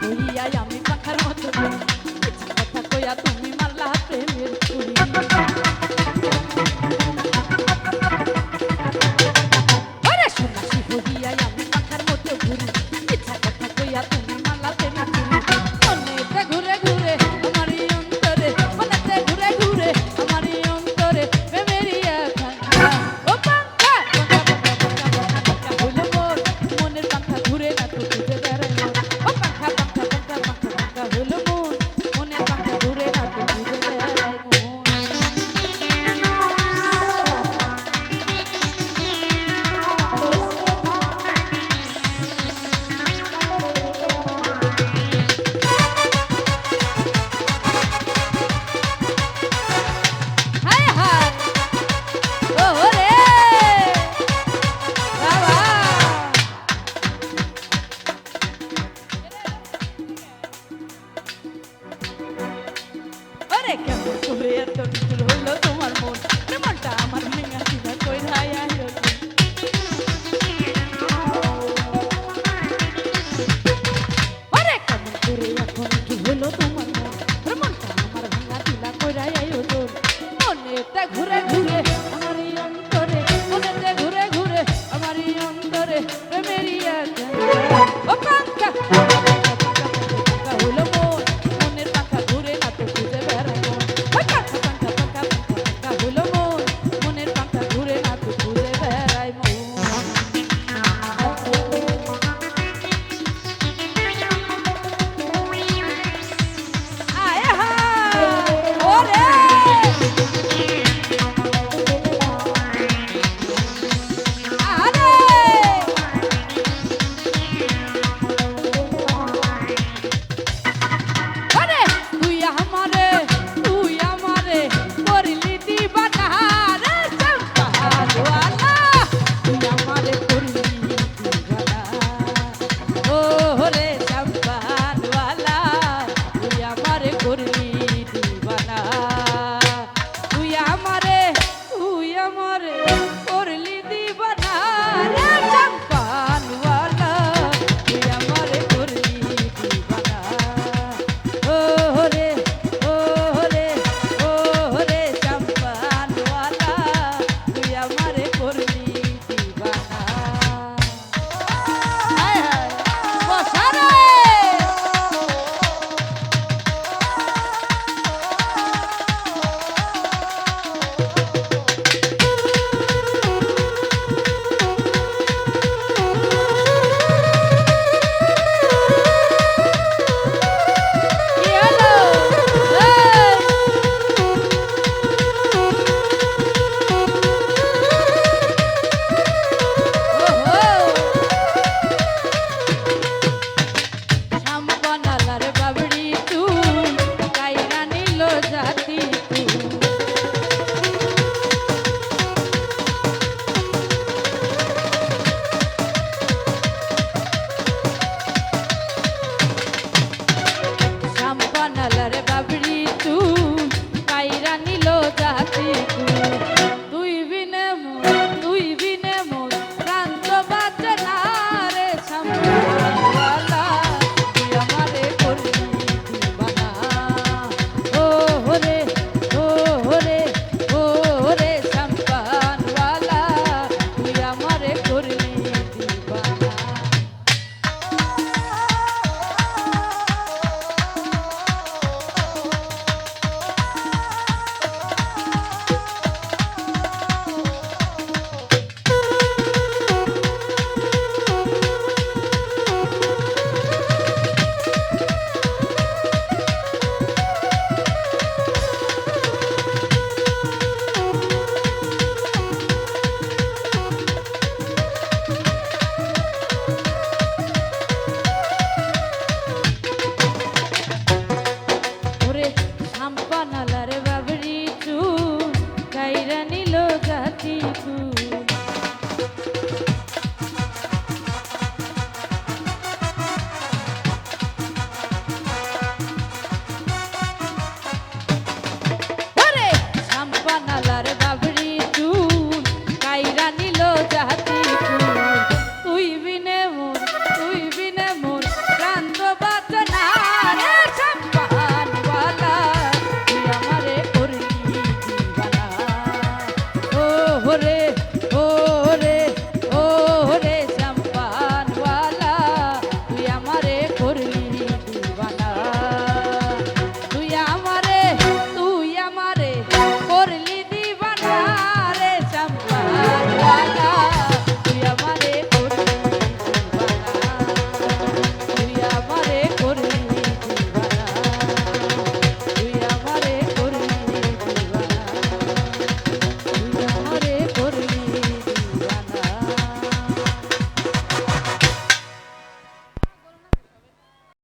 হইয়া আমি পাখার মতো কথা কইয়া তুমি মাল্লা প্রেমের ছুরি হইয়া Rebeca, sobre a